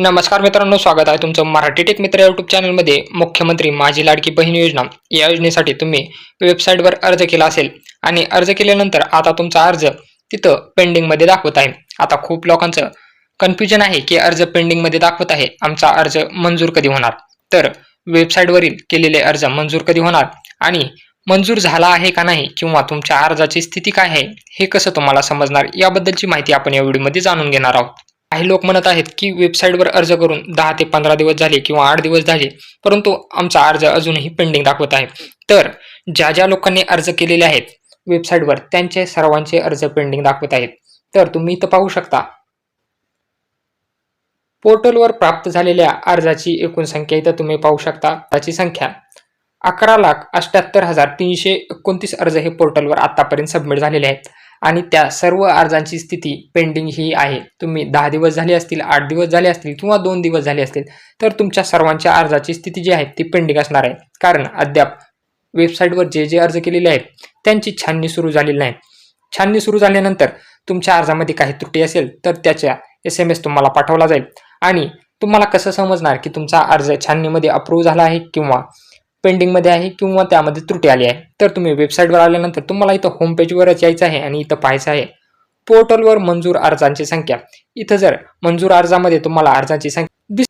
नमस्कार मित्रांनो स्वागत आहे तुमचं मराठी टेक मित्र यूट्यूब चॅनलमध्ये. मुख्यमंत्री माझी लाडकी बहीण योजना. या योजनेसाठी तुम्ही वेबसाईटवर अर्ज केला असेल आणि अर्ज केल्यानंतर आता तुमचा अर्ज तिथं पेंडिंगमध्ये दाखवत आहे. आता खूप लोकांचं कन्फ्युजन आहे की अर्ज पेंडिंगमध्ये दाखवत आहे. आमचा अर्ज मंजूर कधी होणार? तर वेबसाईटवरील केलेले अर्ज मंजूर कधी होणार? आणि मंजूर झाला आहे का नाही? किंवा तुमच्या अर्जाची स्थिती काय आहे? हे कसं तुम्हाला समजणार? याबद्दलची माहिती आपण या व्हिडिओमध्ये जाणून घेणार आहोत. काही लोक म्हणत आहेत की वेबसाईटवर अर्ज करून दहा ते पंधरा दिवस झाले किंवा आठ दिवस झाले परंतु आमचा अर्ज अजूनही पेंडिंग दाखवत आहे. तर ज्या ज्या लोकांनी अर्ज केलेले आहेत वेबसाईटवर त्यांचे सर्वांचे अर्ज पेंडिंग दाखवत आहेत. तर तुम्ही इथं पाहू शकता. पोर्टलवर प्राप्त झालेल्या अर्जाची एकूण संख्या इथं तुम्ही पाहू शकता. त्याची संख्या अकरा लाख अष्ट्याहत्तर हजार तीनशे एकोणतीस अर्ज हे पोर्टलवर आतापर्यंत सबमिट झालेले आहेत. आणि त्या सर्व अर्जांची स्थिती पेंडिंग ही आहे. तुम्ही दहा दिवस झाले असतील आठ दिवस झाले असतील किंवा दोन दिवस झाले असतील तर तुमच्या सर्वांच्या अर्जाची स्थिती जी आहे ती पेंडिंग असणार आहे. कारण अद्याप वेबसाईटवर जे जे अर्ज केलेले आहेत त्यांची छाननी सुरू झालेली नाही. छाननी सुरू झाल्यानंतर तुमच्या अर्जामध्ये काही त्रुटी असेल तर त्याच्या एस एम एस तुम्हाला पाठवला जाईल. आणि तुम्हाला कसं समजणार की तुमचा अर्ज छाननीमध्ये अप्रूव्ह झाला आहे किंवा पेंडिंगमध्ये आहे किंवा त्यामध्ये त्रुटी आली आहे. तर तुम्ही वेबसाईटवर आल्यानंतर तुम्हाला इथं होम पेजवरच यायचं आहे आणि इथं पाहायचं आहे. पोर्टलवर मंजूर अर्जांची संख्या. इथं जर मंजूर अर्जामध्ये तुम्हाला अर्जांची संख्या दिस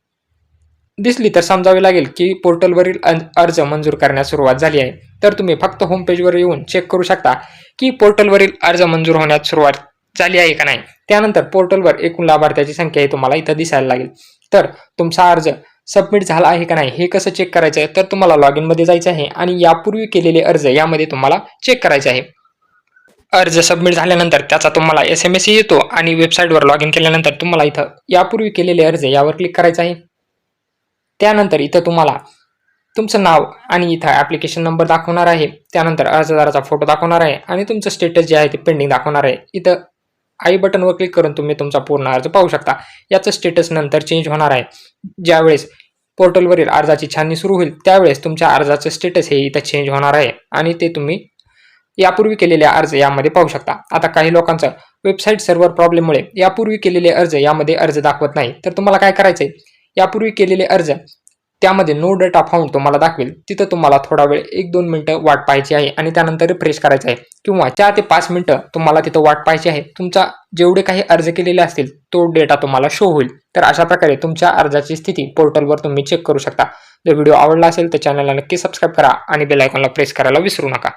दिसली तर समजावे लागेल की पोर्टलवरील अर्ज मंजूर करण्यास सुरुवात झाली आहे. तर तुम्ही फक्त होम पेजवर येऊन चेक करू शकता की पोर्टलवरील अर्ज मंजूर होण्यास सुरुवात झाली आहे का नाही. त्यानंतर पोर्टलवर एकूण लाभार्थ्याची संख्या ही तुम्हाला इथं दिसायला लागेल. तर तुमचा अर्ज सबमिट झाला आहे का नाही हे कसं चेक करायचं आहे तर तुम्हाला लॉग इनमध्ये जायचं आहे आणि यापूर्वी केलेले अर्ज यामध्ये तुम्हाला चेक करायचे आहे. अर्ज सबमिट झाल्यानंतर त्याचा तुम्हाला एस एम एस येतो आणि वेबसाईटवर लॉग इन केल्यानंतर तुम्हाला इथं यापूर्वी केलेले अर्ज यावर क्लिक करायचं आहे. त्यानंतर इथं तुम्हाला तुमचं नाव आणि इथं ॲप्लिकेशन नंबर दाखवणार आहे. त्यानंतर अर्जदाराचा फोटो दाखवणार आहे आणि तुमचं स्टेटस जे आहे ते पेंडिंग दाखवणार आहे. इथं आई बटनवर क्लिक करून तुम्ही तुमचा पूर्ण अर्ज पाहू शकता. याचं स्टेटस नंतर चेंज होणार आहे. ज्यावेळेस पोर्टलवरील अर्जाची छाननी सुरू होईल त्यावेळेस तुमच्या अर्जाचं स्टेटस हे इथं चेंज होणार आहे आणि ते तुम्ही यापूर्वी केलेले अर्ज यामध्ये पाहू शकता. आता काही लोकांचं वेबसाईट सर्व्हर प्रॉब्लेममुळे यापूर्वी केलेले अर्ज यामध्ये अर्ज दाखवत नाही. तर तुम्हाला काय करायचं आहे यापूर्वी केलेले अर्ज त्यामध्ये नो डेटा फाउंड तुम्हाला दाखवेल. तिथं तुम्हाला थोडा वेळ एक दोन मिनिटं वाट पाहायची आहे आणि त्यानंतर रिफ्रेश करायचं आहे. किंवा चार ते पाच मिनिटं तुम्हाला तिथं वाट पाहायची आहे. तुमचा जेवढे काही अर्ज केलेले असतील तो डेटा तुम्हाला शो होईल. तर अशा प्रकारे तुमच्या अर्जाची स्थिती पोर्टलवर तुम्ही चेक करू शकता. जर व्हिडिओ आवडला असेल तर चॅनलला नक्की सबस्क्राईब करा आणि बेलायकॉनला प्रेस करायला विसरू नका.